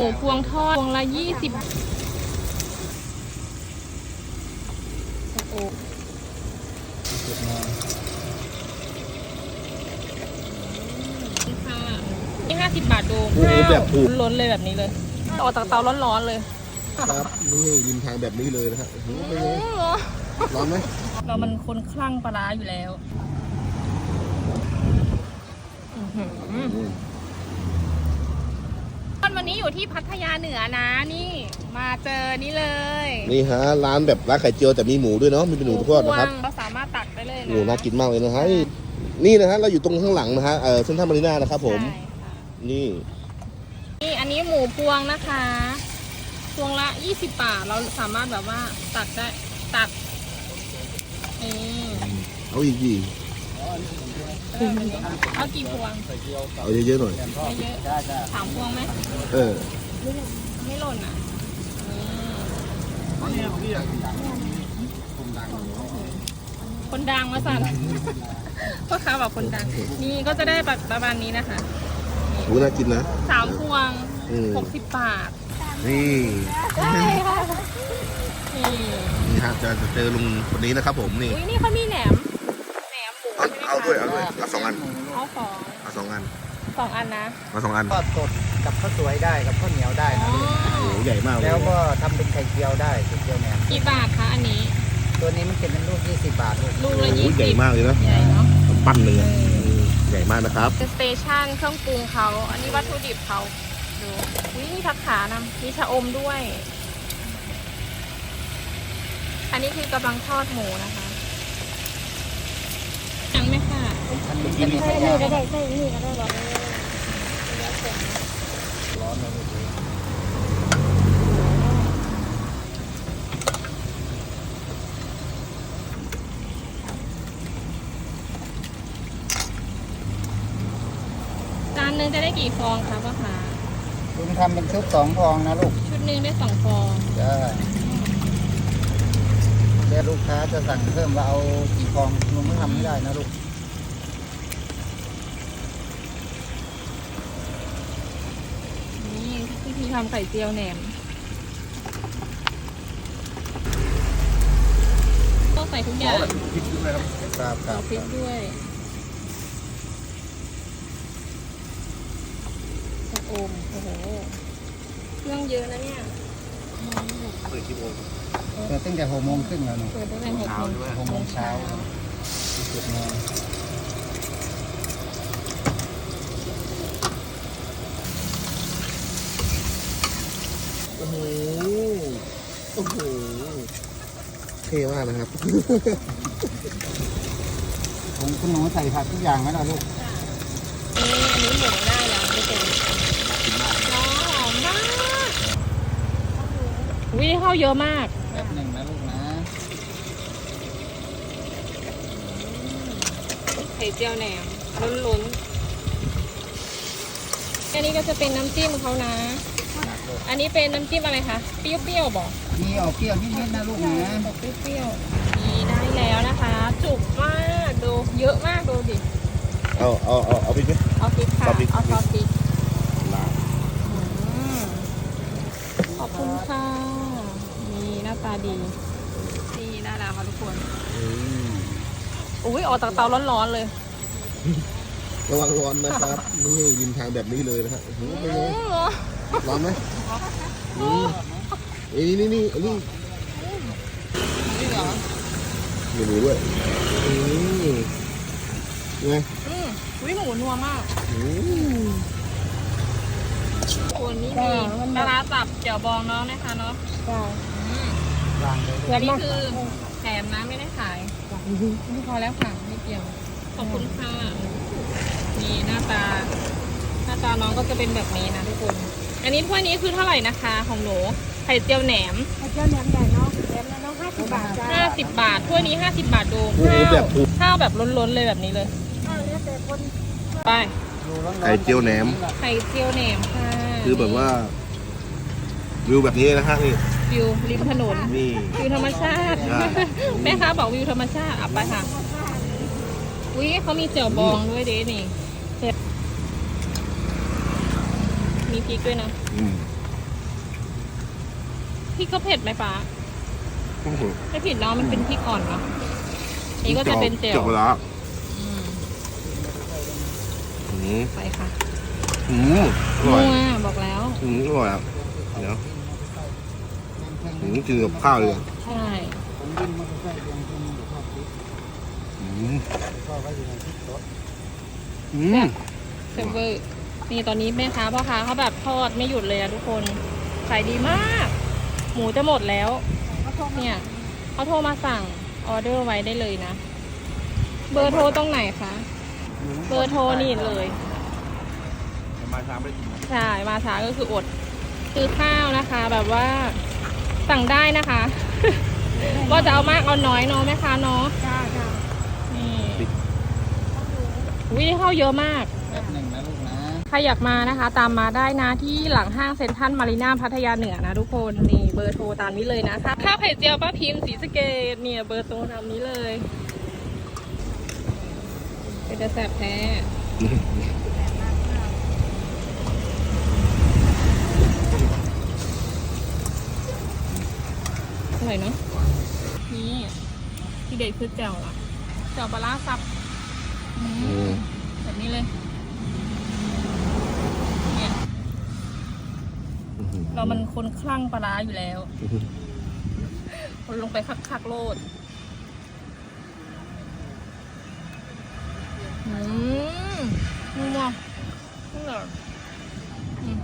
หมูพวงทอดพวงละยี่สิบโอ้ค่ะนี่ห้าสิบบาทโดมโอ้โหแบบถูก ล้นเลยแบบนี้เลยออกจากเตาร้อนๆเลยครับ นี่ริมทางแบบนี้เลยนะฮะโอ้โหเป็นไงร้อนไหมเรามันคนคลั่งปลาร้าอยู่แล้ว อื้อหืออืม วันนี้อยู่ที่พัทยาเหนือนะนี่ มาเจอนี่เลยนี่ฮะร้านแบบร้านไข่เจียวแต่มีหมูด้วยเนาะมีเป็นหมูทอดนะครับพวงเราสามารถตักได้เลยโอ้นะโหน่ากินมากเลยนะฮะนี่นี่นะฮะเราอยู่ตรงข้างหลังนะฮะเออเซ็นทรัลมารีนานะครับผมใช่ค่ะนี่ นี่อันนี้หมูพวงนะคะพวงละ20บาทเราสามารถแบบว่าตักได้ตักนี่เอาอีกดี เอากี่พวงเอาเยอะๆหน่อยไม่เยอะสามพวงไหมเออ ไม่หล่นอะคนดังมาสั่นพ่อค้าบอกคนดัง นี่ก็จะได้ประมาณนี้นะคะโหน่ากินนะสามพวงอืมหกสิบบาท นี่นี่นี่ฮะจะจะเจอลุงคนนี้นะครับผมนี่อุ้ยนี่เขามีแหนม ด้วยเอาด้วยเอาสองอันเอาสองเอาสองอันสองอันนะเอาสองอันทอดสดกับข้าวสวยได้กับข้าวเหนียวได้อ๋อนะลูกโอ้โหใหญ่มากเลยแล้วก็ทำเป็นไข่เจียวได้ไข่เจียวแหนมกี่บาทคะอันนี้ ตัวนี้มันเป็นเป็นลูก20 บาทลูกลูกโอ้ละโหยี่ใหญ่สิบมากเลยนะใหญ่เนาะปั้นหนึ่งอะอืมใหญ่มากนะครับเป็นสเตชันเครื่องปรุงเขาอันนี้วัตถุดิบเขาดูอุ้ยมีผักขานำมีชะอมด้วย อันนี้คือกำลังทอดหมูนะคะยัง ไหมค่ะมันเป็นเป็นไข่ยางร้อนเลยลูกจานหนึงจะได้กี่ฟองคะพ่อคะลุงทำเป็นชุดสองฟองนะลูก ชุดหนึงได้สองฟอง จ้าแล้วลูกค้าจะสั่งเพิ่มว่าเอากี่ฟองลุงไม่ทำไม่ได้นะลูก นี่พี่พี ทำไข่เจียวแหนมต้องใส่ทุกอย่างครับครับพริกด้วยชะอมโอ้โห เครื่องเยอะนะเนี่ยเปิดกี่โมงเปิดตั้งแต่หกโมงครึ่งแล้วหนูเปิดตั้งแต่หกโมงหกโมงเช้าเจ็ดโมง โอ้โห โอ้โห เท่มากนะครับ ผมคุณหนูใส่ผักทุกอย่างไหมล่ะลูกนี่อันนี้หมูได้แล้วไม่เป็นน้องหอมมากวิข้าวเยอะมากแบบหนึ่งนะลูกนะ ไข่เจียวแหนมล้นๆอันนี้ก็จะเป็นน้ำจิ้มเขานะอั นนี้เป็นน้ำจิ้มอะไรคะ เปรี้ยวๆบอกมีออกเปรี้ยวนิดๆนะลูกนะออกเปรี้ยวๆนี่ได้แล้วนะคะ จุกมากดูเยอะมากดูดิ เอาเอาเอาเอาพริกไหมเอาพริกค่ะ เอาพริกเอาซอสพริกลาดอืมขอบคุณค่ะ นี่หน้าตาดี นี่ได้แล้วค่ะทุกคนอืมอุ้ยออกจากเตาร้อนๆเลยระวังร้อนนะครับ นี่ริมทางแบบนี้เลยนะฮะโอ้โหเป็นไง ร้อนไหมอืมเอ้ยนี่นี่อันนี้นี่เหรอมีหมูด้วยอืมไงอืมวิหมูนัวมากอืมคนนี้มีปลาร้าสับเจียวบองน้องนะคะเนาะอืมวางเลยลูกอันนี้คือแถมนะไม่ได้ขายพอแล้วค่ะไม่เกี่ยว ขอบคุณค่ะ นี่หน้าตา หน้าตาน้องก็จะเป็นแบบนี้นะทุกคน อันนี้ถ้วยนี้คือเท่าไหร่นะคะของหนูไข่เจียวแหนมข้าวเจ้าแหนมใหญ่เนาะแหนมละเนาะห้าสิบบาทจ้า50บาทถ้วยนี้50บาทดูโอ้โหแบบถูกข้าวแบบล้นๆเลยแบบนี้เลยข้าวเนี่ยแต่คนไปดูร้อนๆไข่เจียวแหนมไข่เจียวแหนมค่ะคือแบบว่าวิวแบบนี้นะฮะนี่วิวริมถนนนี่วิวธรรมชาติใช่แม่ค้าบอกวิวธรรมชาติอะไปค่ะอุ้ยเขามีเจียวบองด้วยเด้นี่เผ็ด มีพริกด้วยนะอืมพริกก็เผ็ดไหมป้าโอ้โหไม่ผิดเนาะมันเป็นพริกอ่อนเนาะนี่ก็จะเป็นเจลเจียวปลาร้าอืมอืมไปค่ะอืมอร่อยนัวบอกแล้วอืมอร่อยอะเดี๋ยวอืมกินกับข้าวเลยใช่ผมวิ่งมอเตอร์ไซค์ยังคงอยู่ชอบคิดอืมชอบไว้อยู่ในทิศรถอืมเซฟเวอร์ นี่ตอนนี้แม่ค้าพ่อค้าเขาแบบทอดไม่หยุดเลยอะทุกคนขายดีมาก หมูจะหมดแล้ว เนี่ยเขาโทรมาสั่งออเดอร์ไว้ได้เลยนะ เบอร์โทรตรงไหนคะ เบอร์โทรนี่เลยมาช้าไม่ถึงใช่มาช้าก็คืออดซื้อข้าวนะคะ แบบว่าสั่งได้นะคะว่าจะเอามากเอาน้อยเนาะแม่ค้าเนาะจ้าจ้านี่วิเข้าเยอะมากแป๊บหนึ่งนะลูกนะ ใครอยากมานะคะ ตามมาได้นะที่หลังห้างเซ็นทรัลมารีนาพัทยาเหนือนะทุกคนนี่เบอร์โทรตามนี้เลยนะคะข้าวไข่เจียวป้าพิมพ์สีสะเกตเนี่ยเบอร์โทรตามนี้เลยเป็นจะแสบแท้อร่อยเนาะนี่ที่เด็ดคือแจ่วล่ะแจ่วปลาร้าสับอืมอืมแบบนี้เลยเนี่ย เรามันคนคลั่งปลาร้าอยู่แล้ว คนลงไปคักคักโลดอืมนัวนัวอืม